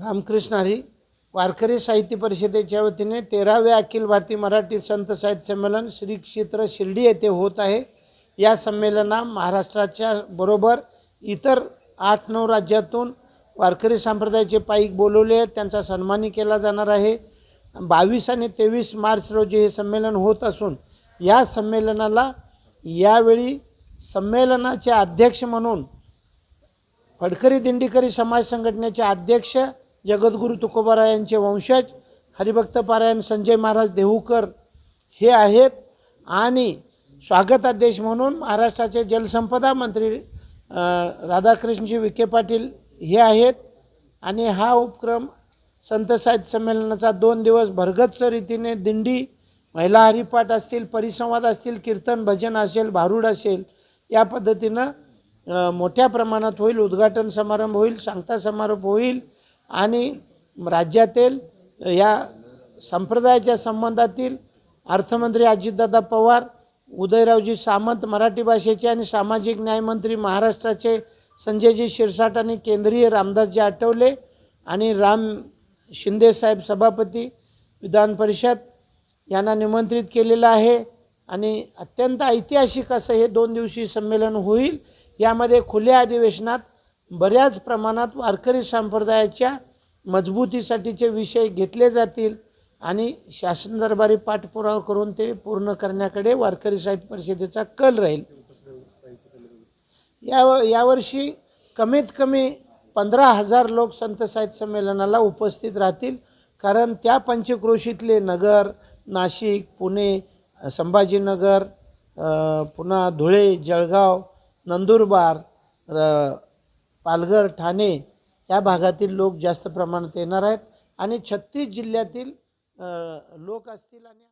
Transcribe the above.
रामकृष्ण हरी वारकरी साहित्य परिषदेच्या वतीने तेराव्या अखिल भारतीय मराठी संत साहित्य संमेलन श्री क्षेत्र शिर्डी येथे होत आहे. या संमेलना महाराष्ट्राच्या बरोबर इतर आठ नऊ राज्यातून वारकरी संप्रदायाचे पाईक बोलवले आहेत. त्यांचा सन्मानही केला जाणार आहे. बावीस आणि तेवीस मार्च रोजी हे संमेलन होत असून या संमेलनाला यावेळी संमेलनाचे अध्यक्ष म्हणून फडकरी दिंडीकरी समाज संघटनेचे अध्यक्ष जगद्गुरू तुकोबारायांचे वंशज हरिभक्तपारायण संजय महाराज देहूकर हे आहेत. आणि स्वागताध्यक्ष म्हणून महाराष्ट्राचे जलसंपदा मंत्री राधाकृष्णजी विखे पाटील हे आहेत. आणि हा उपक्रम संत साहित्य संमेलनाचा दोन दिवस भरगच्च रीतीने दिंडी महिला हरिपाठ असतील परिसंवाद असतील कीर्तन भजन असेल भारूड असेल या पद्धतीनं मोठ्या प्रमाणात होईल उद्घाटन समारंभ होईल सांगता समारोप होईल. आणि राज्यातील या संप्रदायाच्या संबंधातील अर्थमंत्री अजितदादा पवार उदयरावजी सामंत मराठी भाषेचे आणि सामाजिक न्यायमंत्री महाराष्ट्राचे संजयजी शिरसाट आणि केंद्रीय रामदासजी आठवले आणि राम शिंदेसाहेब सभापती विधान परिषद यांना निमंत्रित केलेलं आहे. आणि अत्यंत ऐतिहासिक असं हे दोन दिवसीय संमेलन होईल. यामध्ये खुल्या अधिवेशनात बऱ्याच प्रमाणात वारकरी संप्रदायाच्या मजबूतीसाठीचे विषय घेतले जातील आणि शासन दरबारी पाठपुरावा करून ते पूर्ण करण्याकडे वारकरी साहित्य परिषदेचा कल राहील. या यावर्षी कमीत कमी पंधरा हजार लोक संत साहित्य संमेलनाला उपस्थित राहतील कारण त्या पंचक्रोशीतले नगर नाशिक पुणे संभाजीनगर पुन्हा धुळे जळगाव नंदुरबार र- पालघर ठाणे या भागातील लोक जास्त प्रमाणात येणार आहेत. आणि छत्तीस जिल्ह्यातील लोक असतील आणि